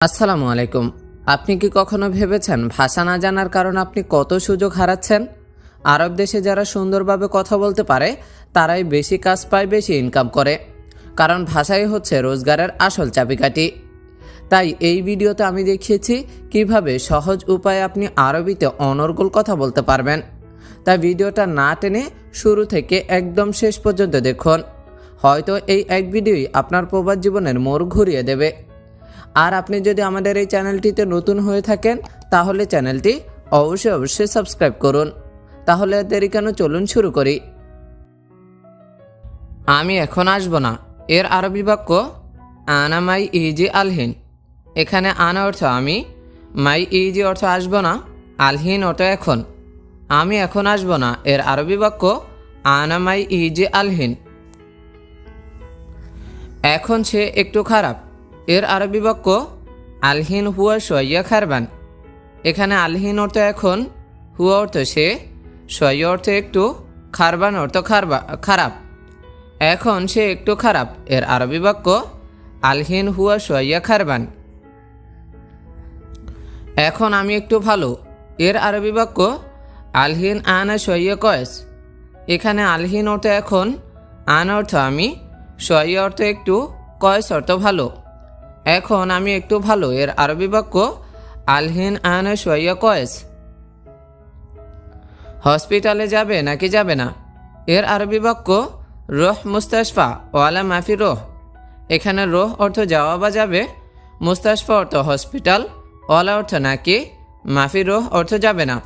আসসালামু আলাইকুম। আপনি কি কখনো ভেবেছেন ভাষা না জানার কারণে আপনি কত সুযোগ হারাচ্ছেন? আরব দেশে যারা সুন্দরভাবে কথা বলতে পারে, তারাই বেশি কাজ পায়, বেশি ইনকাম করে। কারণ ভাষাই হচ্ছে রোজগারের আসল চাবিকাঠি। তাই এই ভিডিওতে আমি দেখিয়েছি কীভাবে সহজ উপায়ে আপনি আরবিতে অনর্গল কথা বলতে পারবেন। তাই ভিডিওটা না টেনে শুরু থেকে একদম শেষ পর্যন্ত দেখুন। হয়তো এই এক ভিডিওই আপনার প্রবাদ জীবনের মোড় ঘুরিয়ে দেবে। আর আপনি যদি আমাদের এই চ্যানেলটিতে নতুন হয়ে থাকেন, তাহলে চ্যানেলটি অবশ্যই অবশ্যই সাবস্ক্রাইব করুন। তাহলে দেরি কেন? চলুন শুরু করি। আমি এখন আসব না। এর আরবি বাক্য, আনা মাই ইজি আলহিন। এখানে আনা অর্থ আমি, মাই ইজি অর্থ আসব না, আলহিন অর্থ এখন। আমি এখন আসব না। এর আরবি বাক্য, আনা মাই ইজি আলহিন। এখন সে একটু খারাপ। এর আরবি বাক্য, আলহিন হুয়া সইয়া খারবান। এখানে আলহিন অর্থ এখন, হুয়া অর্থ সে সইয়া অর্থ একটু, খারবান অর্থ খারবা, খারাপ। এখন সে একটু খারাপ, এর আরবি বাক্য, আলহিন হুয়া সইয়া খারবান। এখন আমি একটু ভালো, এর আরবি বাক্য, আলহিন আনা সইয়া কয়েস। এখানে আলহিন অর্থ এখন, আন অর্থ আমি সইয়া অর্থ একটু, কয়েস অর্থ ভালো। এখন আমি একটু ভালো, এর আরবি বাক্য, আলহিন সইয়া কয়েস। হসপিটালে যাবে নাকি যাবে না? এর আরবি বাক্য, রোহ মুস্তাশফা, ওয়ালা মাফি রোহ। এখানে রোহ অর্থ যাওয়া বা যাবে, মুস্তাশফা অর্থ হসপিটাল, ওয়ালা অর্থ নাকি মাফি রোহ অর্থ যাবে না।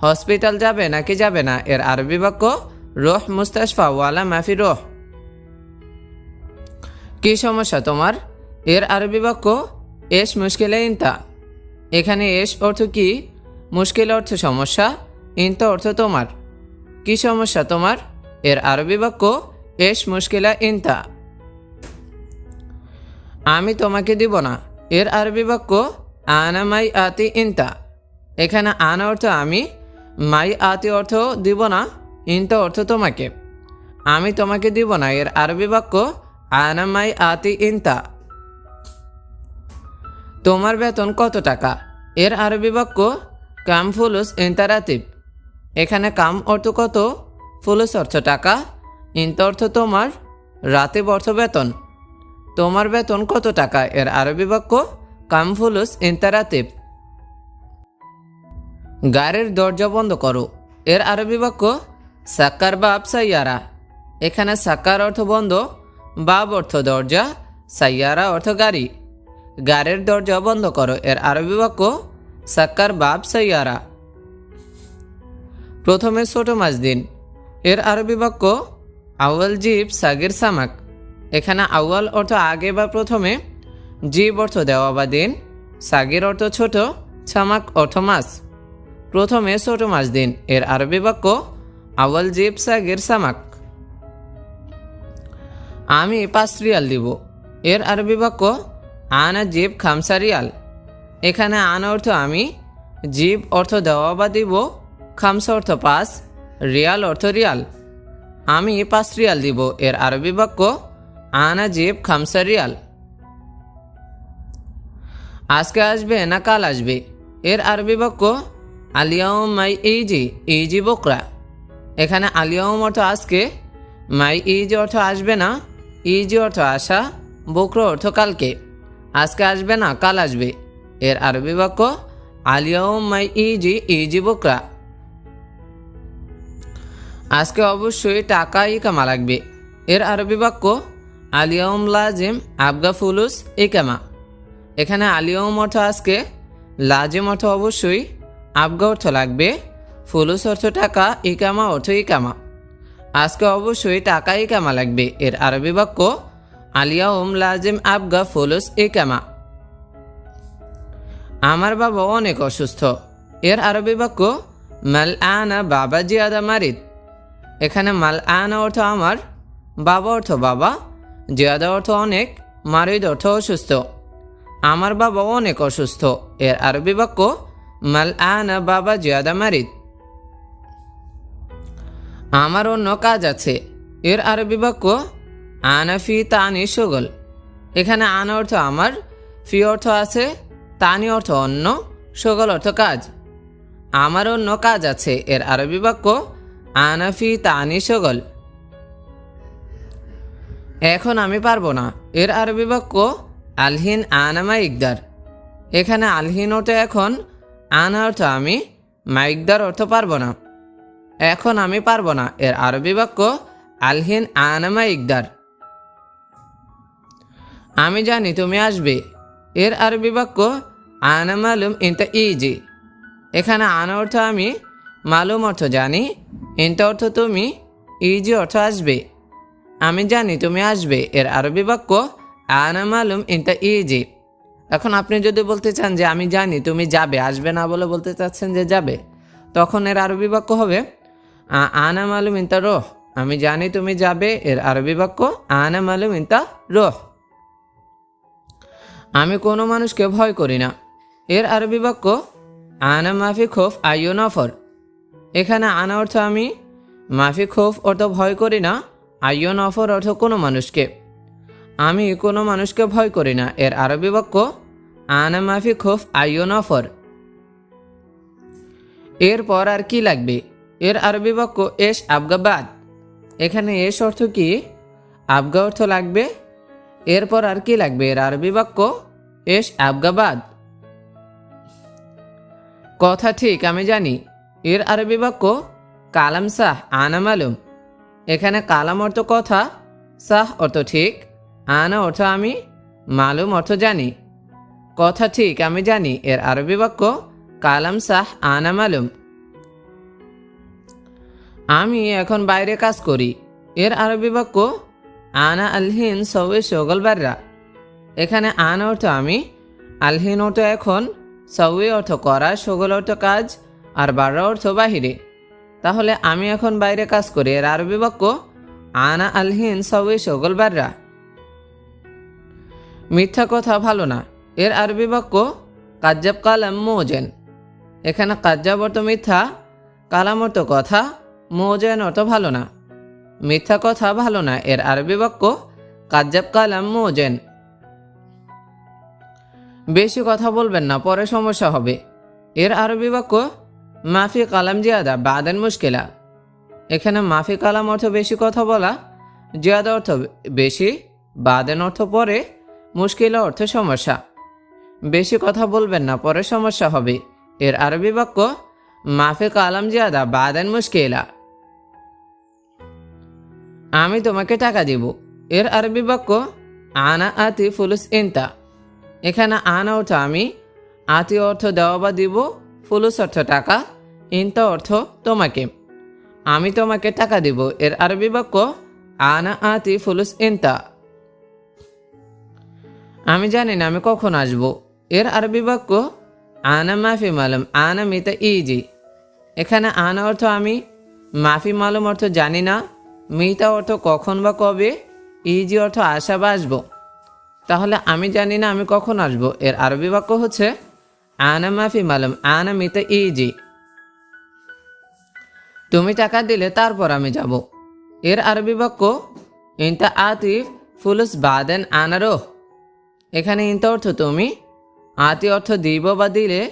হসপিটাল যাবে নাকি যাবে না? এর আরবি বাক্য, রোহ মুস্তাশফা, ওয়ালা মাফি রোহ। কি সমস্যা তোমার? এর আরবি বাক্য, এস মুশকিলে ইনতা। এখানে এস অর্থ কি? মুশকিল অর্থ সমস্যা, ইনতা অর্থ তোমার। কি সমস্যা তোমার? এর আরবি বাক্য, এস মুশকিলা ইনতা। আমি তোমাকে দিব না। এর আরবি বাক্য, আনা মাই আতি ইনতা। এখানে আনা অর্থ আমি, মাই আতি অর্থ দিব না, ইনতা অর্থ তোমাকে। আমি তোমাকে দিব না। এর আরবি বাক্য, আনা মাই আতি ইনতা। তোমার বেতন কত টাকা? এর আরবি বাক্য, কাম ফুলুস ইন্তারাতিব। এখানে কাম অর্থ কত? ফুলুস অর্থ টাকা। ইন্ত অর্থ তোমার রাতিব অর্থ বেতন। তোমার বেতন কত টাকা? এর আরবি বাক্য, কাম ফুলুস ইন্তারাতিব। গাড়ির দরজা বন্ধ করো। এর আরবি বাক্য, সাক্কার বাব সাইয়ারা। এখানে সাক্কার অর্থ বন্ধ বাব অর্থ দরজা, সাইয়ারা অর্থ গাড়ি। গাড়ির দরজা বন্ধ করো। এর আরবি বাক্য, সাক্কার বাপ সাইয়ারা। প্রথমে ছোট মাছ দিন। এর আরবি বাক্য, আউয়াল জিব সাগির সামাক। এখানে আউয়াল অর্থ আগে বা প্রথমে। জীব অর্থ দেওয়া বা দিন। সাগির অর্থ ছোট, সামাক অর্থ মাছ। প্রথমে ছোট মাছ দিন। এর আরবি বাক্য, আউয়াল জিব সাগির সামাক। আমি পাঁচ রিয়াল দিব। এর আরবি বাক্য আনা জিব খামসা রিয়াল এখানে আন অর্থ আমি, জিব অর্থ দেওয়া বা দিব, খামসা অর্থ পাঁচ রিয়াল অর্থ রিয়াল। আমি পাঁচ রিয়াল দিব, এর আরবি বাক্য, আনা জিব খামসা রিয়াল। আজকে আসবে না কাল আসবে, এর আরবি বাক্য আলিয়াউম মাই ইজি ইজি বকরা। এখানে আলিয়াউম অর্থ আজকে, মাই ইজি অর্থ আসবে না ইজি অর্থ আসা, বকর অর্থ কালকে। আজকে আসবে না, কাল আসবে। এর আরবি বাক্য আলিয়াউম মাই ইজি ইজি বকরা আজকে অবশ্যই টাকাই কামা লাগবে। এর আরবি বাক্য আলিয়াউম লাজিম, আবগা ফুলুস ইকামা। এখানে আলিয়াউম অর্থ আজকে, লাজিম অর্থ অবশ্যই, আবগা অর্থ লাগবে, ফুলুস অর্থ টাকা, ইকামা অর্থ ইকামা। আজকে অবশ্যই টাকা ইকামা লাগবে। এর আরবি বাক্য আলিয়াউম লাজিম আবগা ফুলুস ইকামা। আমার বাবা অনেক অসুস্থ। এর আরবি বাক্য মাল আনা বাবা জিয়াদা মারিদ। এখানে মাল আনা অর্থ আমার, বাবা অর্থ বাবা, জিয়াদা অর্থ অনেক, মারিদ অর্থ অসুস্থ। আমার বাবা অনেক অসুস্থ। এর আরবি বাক্য মাল আনা বাবা জিয়াদা মারিদ। আমার অন্য কাজ আছে। এর আরবি বাক্য আনাফি তানি সগল। এখানে আন অর্থ আমার, ফি অর্থ আছে, তানি অর্থ অন্য সকল অর্থ কাজ। আমার অন্য কাজ আছে, এর আরবি বাক্য আনাফি তানি সগল। এখন আমি পারব না। এর আরবি বাক্য, আলহিন আনামা ইকদার। এখানে আলহিন অর্থ এখন, আনা অর্থ আমি মাইকদার অর্থ পারব না। এখন আমি পারব না। এর আরবি বাক্য, আলহিন আনামা ইকদার। আমি জানি তুমি আসবে। এর আরবি বাক্য, আনা মালুম ইনতা ইজি। এখানে আনা অর্থ আমি, মালুম অর্থ জানি, ইনতা অর্থ তুমি, ইজি অর্থ আসবে। আমি জানি তুমি আসবে। এর আরবি বাক্য, আনা মালুম ইনতা ইজি। এখন আপনি যদি বলতে চান যে, আমি জানি তুমি যাবে, আসবে না বলে বলতে চাচ্ছেন যে যাবে, তখন এর আরবি বাক্য হবে আনা মালুম ইনতা রোহ। আমি জানি তুমি যাবে। এর আরবি বাক্য, আনা মালুম ইনতা রোহ। আমি কোনো মানুষকে ভয় করি না। এর আরবি বাক্য, আনা মাফি খোফ আইও নফর। এখানে আনা অর্থ আমি, মাফি খোফ অর্থ ভয় করি না আইও নফর অর্থ কোনো মানুষকে। আমি কোনো মানুষকে ভয় করি না। এর আরবি বাক্য, আনা মাফি খোফ আইও নফর। এরপর আর কি লাগবে? এর আরবি বাক্য, এস আবগাবাদ এখানে এস অর্থ কি? আবগা অর্থ লাগবে এরপর আর কি লাগবে? এর আরবি বাক্য, এস আবগাবাদ কথা ঠিক, আমি জানি। এর আরবি বাক্য, কালাম সাহ, আনা মালুম। এখানে কালাম অর্থ কথা, সাহ অর্থ ঠিক, আনা অর্থ আমি, মালুম অর্থ জানি। কথা ঠিক, আমি জানি। এর আরবি বাক্য, কালাম সাহ, আনা মালুম। আমি এখন বাইরে কাজ করি। এর আরবি বাক্য আনা আলহিন সবে সগল বাররা। এখানে আন অর্থ আমি, আলহিন অর্থ এখন সবে অর্থ করা, সগল অর্থ কাজ, আর বাররা অর্থ বাহিরে। তাহলে আমি এখন বাইরে কাজ করি, এর আরবি বাক্য, আনা আলহিন সবে সগল বাররা। মিথ্যা কথা ভালো না, এর আরবি বাক্য, কাজ্জাব কালাম মোজেন। এখানে কাজ্জাব অর্থ মিথ্যা, কালাম অর্থ কথা, মোজেন অর্থ ভালো না। মিথ্যা কথা ভালো না, এর আরবি বাক্য, কাজ্জাব কালাম মোজেন। বেশি কথা বলবেন না, পরে সমস্যা হবে। এর আরবি বাক্য, মাফি কালাম জিয়াদা, বাদেন মুশকিলা। এখানে মাফি কালাম অর্থ বেশি কথা বলা, জিয়াদা অর্থ বেশি, বাদেন অর্থ পরে, মুশকিলা অর্থ সমস্যা। বেশি কথা বলবেন না, পরে সমস্যা হবে। এর আরবি বাক্য, মাফি কালাম জিয়াদা, বাদেন মুশকিলা। আমি তোমাকে টাকা দিব। এর আরবি বাক্য, আনা আতি ফুলুস ইনতা। এখানে আনা অর্থ আমি, আতি অর্থ দেওয়া বা দিব, ফুলুস অর্থ টাকা, ইনতা অর্থ তোমাকে। আমি তোমাকে টাকা দিব। এর আরবি বাক্য, আনা আতি ফুলুস ইনতা। আমি জানি না আমি কখন আসব। এর আরবি বাক্য, আনা মাফি মালুম, আনা মিতা ইজি। এখানে আনা অর্থ আমি, মাফি মালুম অর্থ জানি না মিতা অর্থ কখন বা কবে, ইজি অর্থ আসা বা আসব। তাহলে আমি জানি না আমি কখন আসব। এর আরবি বাক্য হচ্ছে, আনা মাফি মালুম, আনা মিতা ইজি। তুমি টাকা দিলে তারপর আমি যাব। এর আরবি বাক্য, ইনতা আতিফ ফুলুস বাদেন আনারো এখানে ইনতা অর্থ তুমি, আতি অর্থ দিব বা দিলে,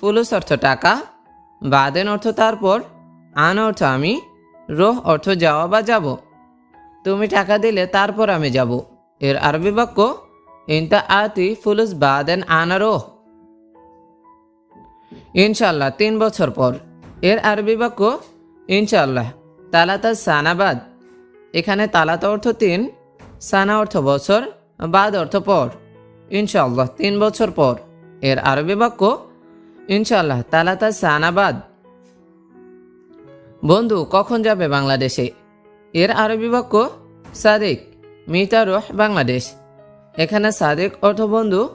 ফুলুস অর্থ টাকা, বাদেন অর্থ তারপর, আন অর্থ আমি রোহ অর্থ যাওয়া বা যাব। তুমি টাকা দিলে তারপর আমি যাব। এর আরবি বাক্য, ইনতা আতি ফুলুস বাদেন আনারো ইনশাল্লাহ তিন বছর পর। এর আরবি বাক্য ইনশাল্লাহ তালাতা সানাবাদ এখানে তালাতা অর্থ তিন, সানা অর্থ বছর, বাদ অর্থ পর। ইনশাল্লাহ তিন বছর পর। এর আরবি বাক্য ইনশাল্লাহ তালাতা সানাবাদ বন্ধু, কখন যাবে বাংলাদেশে? এর আরবি বাক্য, সাদিক, মিতা রোহ বাংলাদেশ। এখানে সাদিক অর্থ বন্ধু,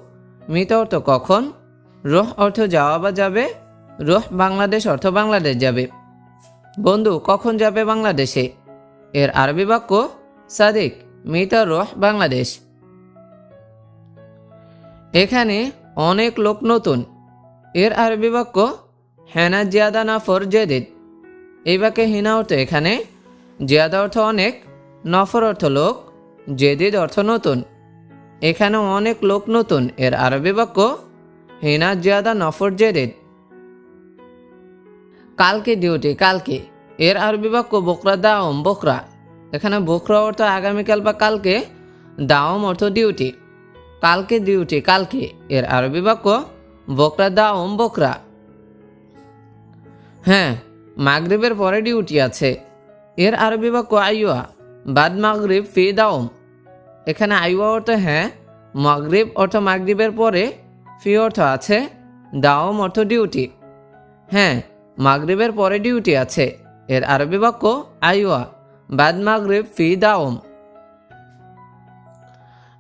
মিতা অর্থ কখন? রোহ অর্থ যাওয়া বা যাবে, রোহ বাংলাদেশ অর্থ বাংলাদেশ যাবে। বন্ধু, কখন যাবে বাংলাদেশে? এর আরবি বাক্য, সাদিক, মিতা রোহ বাংলাদেশ। এখানে অনেক লোক নতুন। এর আরবি বাক্য, হেনা জিয়াদা নাফর জেদিদ এই বাক্যে হিনা অর্থ এখানে, জিয়াদা অর্থ অনেক, নফর অর্থ লোক, জেদিদ অর্থ নতুন। এখানে অনেক লোক নতুন। এর আরবি বাক্য, হিনা, জিয়াদা নফর জেরেদ কালকে ডিউটি কালকে। এর আরবি বাক্য, বকরা দাওম, বকরা। এখানে বকরা অর্থ আগামীকাল বা কালকে, দাওম অর্থ ডিউটি কালকে ডিউটি কালকে। এর আরবি বাক্য, বকরা দাওম, বকরা। হ্যাঁ মাগরিবের পরে ডিউটি আছে। এর আরবি বাক্য আইয়া বাদ মাগরিব ফি দাওম। এখানে আইওয়া অর্থ হ্যাঁ মাগরিব অর্থ মাগরিবের পরে, ফি অর্থ আছে, দাওম অর্থ ডিউটি। হ্যাঁ মাগরিবের পরে ডিউটি আছে। এর আরবি বাক্য আইওয়া বাদ মাগরিব ফি দাওম।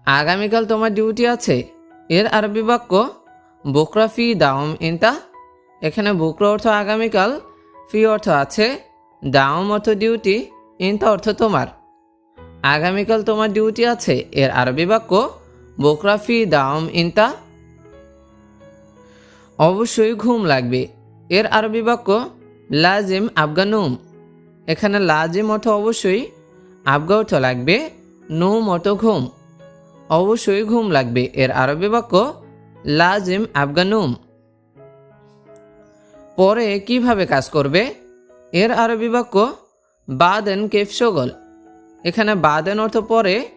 আগামীকাল তোমার ডিউটি আছে। এর আরবি বাক্য, বুকরা ফি দাওম ইনতা। এখানে বুকরা অর্থ আগামীকাল ফি অর্থ আছে, দাওম অর্থ ডিউটি ইনতা অর্থ তোমার। আগামীকাল তোমার ডিউটি আছে, এর আরবি বাক্য, বোকরা ফি, দাওম, ইনতা। অবশ্যই ঘুম লাগবে। এর আরবি বাক্য, লাজিম আফগানুম এখানে লাজিম অর্থ অবশ্যই, আবগা অর্থ লাগবে, নুম অর্থ ঘুম। অবশ্যই ঘুম লাগবে। এর আরবি বাক্য, লাজিম আফগানুম পরে কীভাবে কাজ করবে? এর আরবি বাক্য বাদেন কেফ সগল। এখানে বাদেন অর্থ পরে,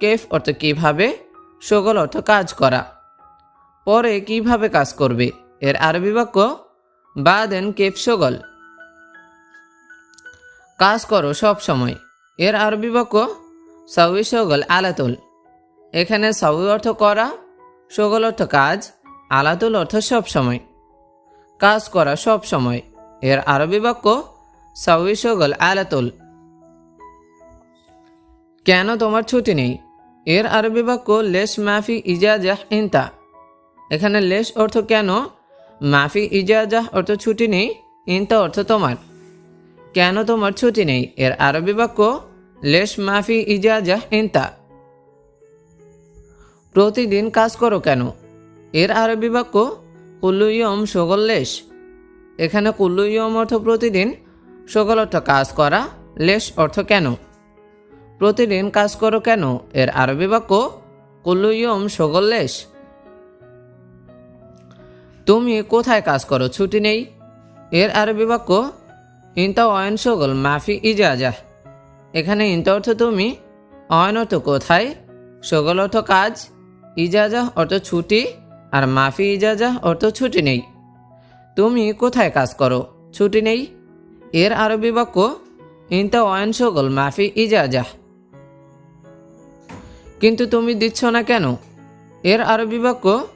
কেফ অর্থ কীভাবে, সগল অর্থ কাজ করা। পরে কীভাবে কাজ করবে? এর আরবি বাক্য বাদেন কেফ সগল। কাজ করো সব সময়। এর আরবি বাক্য সাউই সগল আলাতুল। এখানে সাউই অর্থ করা, সগল অর্থ কাজ, আলাতুল অর্থ সব সময়। কাজ করা সব সময়। এর আরবি বাক্য, সাউই আলাতুল। কেন তোমার ছুটি নেই? এর আরবি বাক্য, লেশ মাফি ইজাজাহ ইনতা। এখানে লেশ অর্থ কেন? মাফি ইজাজাহ অর্থ ছুটি নেই, ইনতা অর্থ তোমার। কেন তোমার ছুটি নেই? এর আরবি বাক্য, লেশ মাফি ইজাজাহ ইনতা। প্রতিদিন কাজ করো কেন? এর আরবি বাক্য কুল্লুইয়ম সগল লেশ এখানে কুল্লুইয়ম অর্থ প্রতিদিন সকল অর্থ কাজ করা, লেশ অর্থ কেন? প্রতিদিন কাজ করো কেন? এর আরবি বাক্য, কুল্লুইয়ম সগল্লেশ। তুমি কোথায় কাজ করো? ছুটি নেই। এর আরবি বাক্য, ইন্তা অয়ন সগল মাফি ইজাজা এখানে ইন্তা অর্থ তুমি, অয়ন অর্থ কোথায়? সগল অর্থ কাজ ইজাজা অর্থ ছুটি আর মাফি ইজাজা অর্থ ছুটি নেই। তুমি কোথায় কাজ করো? ছুটি নেই? এর আরবি বাক্য ইন্তা অয়ন সগল মাফি ইজাজা। কিন্তু তুমি দিচ্ছ না কেন? এর আরবি বাক্য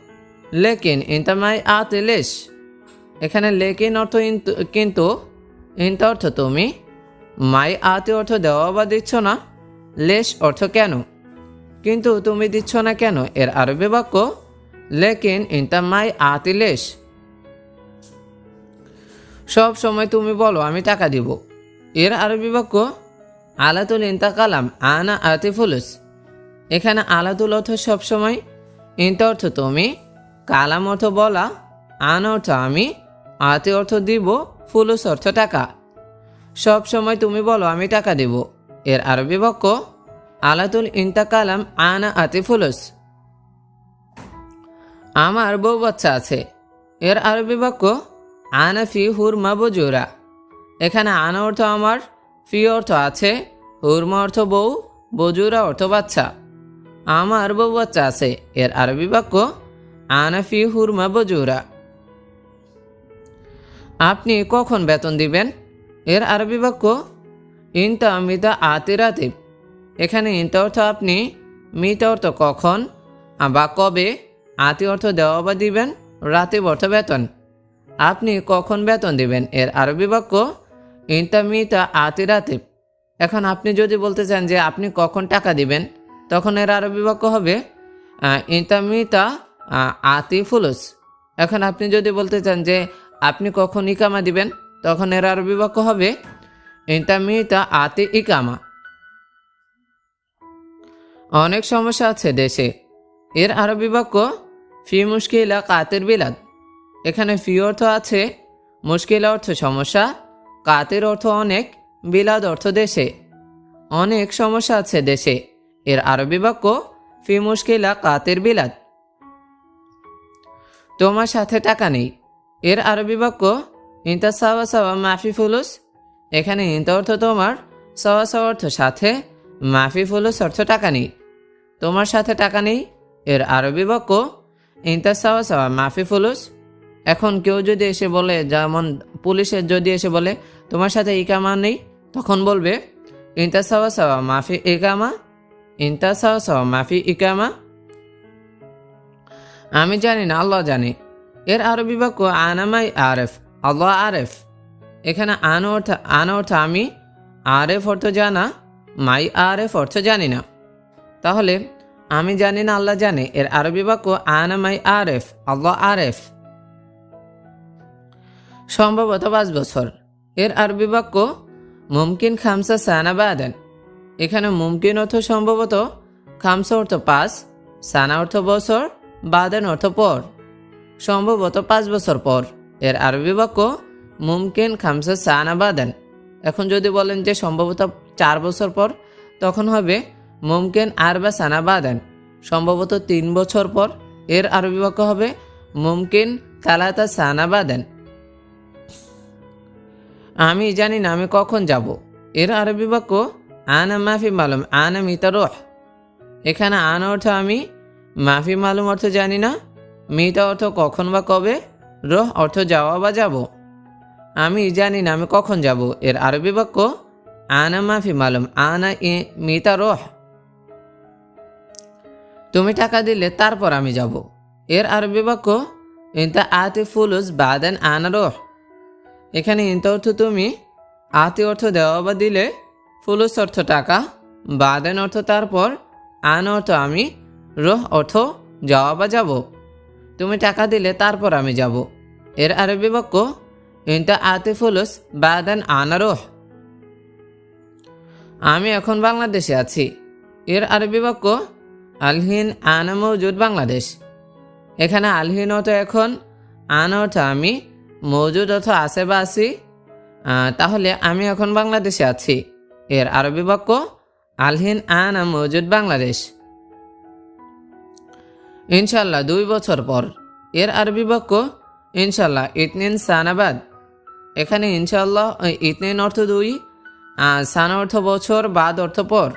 লেকিন ইন্তামাই আতে লেশ। এখানে লেকিন অর্থ কিন্তু ইন্তা অর্থ তুমি। মাই আতে অর্থ দেওয়া বা দিচ্ছ না। লেশ অর্থ কেন? কিন্তু তুমি দিচ্ছ না কেন? এর আরবি বাক্য লেকিন ইন্তামাই আতে লেশ। সব সময় তুমি বলো, আমি টাকা দিব। এর আরবি বাক্য, আলাতুল ইন্তা কালাম আনা আতিফুলুস এখানে আলাতুল অর্থ সবসময় ইন্তা অর্থ তুমি, কালাম অর্থ বলা, আন অর্থ আমি, আতে অর্থ দিব, ফুলুস অর্থ টাকা। সব সময় তুমি বলো, আমি টাকা দিব। এর আরবি বাক্য, আলাতুল ইন্তা কালাম আনা আতে ফুলুস। আমার বউ বাচ্চা আছে। এর আরবি বাক্য, আনা ফি হুরমা বজুরা। এখানে আনা অর্থ আমার, ফি অর্থ আছে, হুরমা অর্থ বউ, বজুরা অর্থ বাচ্চা। আমার বউ বাচ্চা আছে। এর আরবি বাক্য আনাফি হুরমা বজুরা। আপনি কখন বেতন দিবেন? এর আরবি বাক্য, ইনতা মিতা আতে রাতিব এখানে ইনতা অর্থ আপনি, মিতা অর্থ কখন, বা কবে আতি অর্থ দেওয়া বা দিবেন রাতিব অর্থ বেতন। আপনি কখন বেতন দিবেন এর আরবি বাক্য ইনতা মিতা আতি রাতিব এখন আপনি যদি বলতে চান যে আপনি কখন টাকা দিবেন তখন এর আরবি বাক্য হবে আহ, ইন্তামিতা আতি ফুলুস। এখন আপনি যদি বলতে চান যে আপনি কখন ইকামা দিবেন তখন এর আরবি বাক্য হবে ইন্তামিতা আতি ইকামা। অনেক সমস্যা আছে দেশে। এর আরবি বাক্য, ফি মুশকিলা কাতের বিলাদ। এখানে ফি অর্থ আছে, মুশকিলা অর্থ সমস্যা, কাতের অর্থ অনেক, বিলাদ অর্থ দেশে। অনেক সমস্যা আছে দেশে। এর আরবি বাক্য, ফি মুশকিলা কাতের বিলাদ। তোমার সাথে টাকা নেই। এর আরবি বাক্য, ইন্তা সাওয়া সাওয়া মাফি ফুলুস? এখানে ইন্তা অর্থ তোমার, সাওয়া সাওয়া অর্থ সাথে, মাফি ফুলুস অর্থ টাকা নেই। তোমার সাথে টাকা নেই এর আরবি বাক্য ইন্তা সাওয়া মাফি ফুলুস। এখন কেউ যদি এসে বলে যেমন পুলিশের যদি এসে বলে, তোমার সাথে ইকামা নেই? তখন বলবে ইন্তা সাওয়া মাফি ইকামা ইন্তা সাওয়া সাওয়া মাফি ইকামা। আমি জানি না, আল্লাহ জানি। এর আরবি বাক্য, আনামাই আরেফ। আল্লাহ আরেফ। এখানে আন অর্থ আন অর্থ আমি, আরেফ অর্থ জানা, মাই আরেফ অর্থ জানি না। তাহলে আমি জানি না, আল্লাহ জানে। এর আরবি বাক্য আনামাই আরেফ আল্লাহ আরেফ সম্ভবত পাঁচ বছর। এর আরবি বাক্য, মুমকিন খামসা সানা এখানে মুমকিন অর্থ সম্ভবত, খামসা অর্থ পাঁচ, সানা অর্থ বছর, বাদেন অর্থ পর। সম্ভবত পাঁচ বছর পর। এর আরবি বাক্য, মুমকিন খামসা সানা এখন যদি বলেন যে সম্ভবত চার বছর পর, তখন হবে মুমকিন আর বা সানা বাদেন। সম্ভবত তিন বছর পর এর আরবি বাক্য হবে মুমকিন, তালাতা, সানা বাদেন। আমি জানি না আমি কখন যাব। এর আরবি বাক্য আনা মাফি মালুম, আনা মিতা রোহ। এখানে আনা অর্থ আমি, মাফি মালুম অর্থ জানি না। মিতা অর্থ কখন বা কবে? রোহ অর্থ যাওয়া বা যাব। আমি জানি না আমি কখন যাব। এর আরবি বাক্য আনা মাফি মালুম, আনা ই মিতা রোহ। তুমি টাকা দিলে তারপর আমি যাব। এর আরবি বাক্য, ইন্তা আতে ফুলুস বাদেন আনা রোহ। এখানে ইন্তা অর্থ তুমি, আতি অর্থ দেওয়া বা দিলে, ফুলুস অর্থ টাকা, বাদেন অর্থ তারপর, আন অর্থ আমি, রোহ অর্থ যাওয়া বা যাব। তুমি টাকা দিলে তারপর আমি যাব। এর আরবি বাক্য, ইন্তা আতি ফুলুস বাদেন আনা রোহ। আমি এখন বাংলাদেশে আছি। এর আরবি বাক্য আলহিন আনা মৌজুদ বাংলাদেশ। এখানে আলহিন অর্থ এখন, আন অর্থ আমি, মৌজুদ অর্থ আছে বা আছি। তাহলে আমি এখন বাংলাদেশে আছি। এর আরবি বাক্য, আলহিন আনা মৌজুদ বাংলাদেশ। ইনশাল্লাহ দুই বছর পর। এর আরবি বাক্য, ইনশাল্লাহ ইতনিন সানাবাদ। এখানে ইনশাল্লাহ ইতনিন অর্থ দুই সান অর্থ বছর, বাদ অর্থ পর।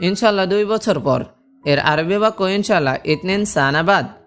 ইনশাল্লাহ দুই বছর পর। এর আরবি বা ইনশাল্লাহ ইতনেন সানাবাদ।